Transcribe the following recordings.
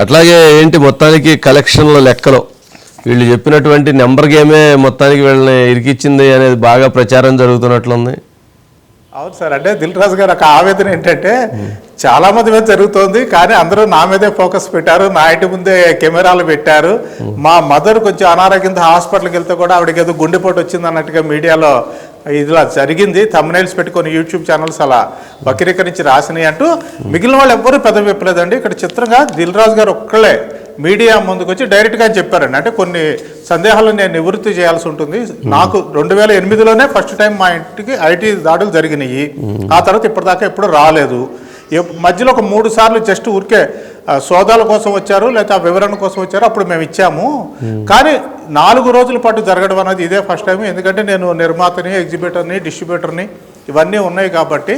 అట్లాగే ఏంటి మొత్తానికి కలెక్షన్ల లెక్కలో? వీళ్ళు చెప్పినటువంటి నెంబర్ గేమే మొత్తానికి వీళ్ళని ఇరికిచ్చింది అనేది బాగా ప్రచారం జరుగుతున్నట్లుంది. అవును సార్ అంటే దిల్ రాజు గారు ఒక ఆవేదన ఏంటంటే చాలా మంది మీద జరుగుతోంది కానీ అందరూ నా మీదే ఫోకస్ పెట్టారు నా ఇంటి ముందే కెమెరాలు పెట్టారు. మా మదర్ కొంచెం అనారోగ్యంతో హాస్పిటల్కి వెళ్తే కూడా ఆవిడకి ఏదో గుండెపోటు వచ్చింది అన్నట్టుగా మీడియాలో ఇలా జరిగింది. తమ్నైల్స్ పెట్టుకొని యూట్యూబ్ ఛానల్స్ అలా వక్రీకరించి రాసినాయి అంటూ మిగిలిన వాళ్ళు ఎవ్వరూ పెద్ద విప్పలేదండి. ఇక్కడ చిత్రంగా దిల్ గారు ఒక్కళ్ళే మీడియా ముందుకు వచ్చి డైరెక్ట్గా చెప్పారండి. అంటే కొన్ని సందేహాలను నేను నివృత్తి చేయాల్సి ఉంటుంది. నాకు రెండు వేల ఎనిమిదిలోనే ఫస్ట్ టైం మా ఇంటికి ఐటీ దాడులు జరిగినాయి. ఆ తర్వాత ఇప్పటిదాకా ఎప్పుడు రాలేదు. మధ్యలో ఒక మూడు సార్లు జస్ట్ ఊరికే సోదాల కోసం వచ్చారు లేకపోతే ఆ వివరణ కోసం వచ్చారు అప్పుడు మేము ఇచ్చాము. కానీ నాలుగు రోజుల పాటు జరగడం అనేది ఇదే ఫస్ట్ టైం ఎందుకంటే నేను నిర్మాతని ఎగ్జిబిటర్ని డిస్ట్రిబ్యూటర్ని ఇవన్నీ ఉన్నాయి కాబట్టి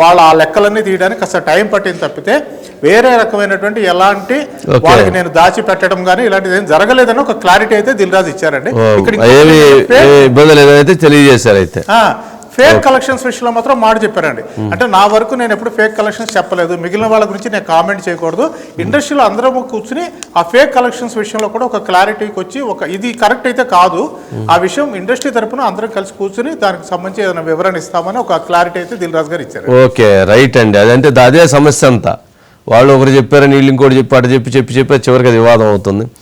వాళ్ళ ఆ లెక్కలన్నీ తీయడానికి కాస్త టైం పట్టింది తప్పితే వేరే రకమైనటువంటి ఎలాంటి. వాళ్ళకి నేను దాచి పెట్టడం కానీ ఇలాంటిది ఏం జరగలేదని ఒక క్లారిటీ అయితే దిల్రాజు ఇచ్చారండి. ఇక్కడ తెలియజేశారు అయితే? ఫేక్ కలెక్షన్స్ విషయంలో మాత్రం మాట చెప్పారండి. అంటే నా వరకు నేను ఎప్పుడు ఫేక్ కలెక్షన్స్ చెప్పలేదు. మిగిలిన వాళ్ళ గురించి నేను కామెంట్ చేయకూడదు. ఇండస్ట్రీలో అందరం కూర్చుని ఆ ఫేక్ కలెక్షన్స్ విషయంలో కూడా ఒక క్లారిటీకి వచ్చి ఒక ఇది కరెక్ట్ అయితే కాదు. ఆ విషయం ఇండస్ట్రీ తరపున అందరం కలిసి కూర్చుని దానికి సంబంధించి ఏదైనా వివరణ ఇస్తామని ఒక క్లారిటీ అయితే దిల్ రాజు గారు ఇచ్చారు ఓకే రైట్ అండి. అదంటే అదే సమస్య అంతా. వాళ్ళు ఒకరు చెప్పారని వీళ్ళు ఇంకోటి చెప్పి అటు చెప్పి చెప్పి చెప్పి చివరికి అది వివాదం అవుతుంది.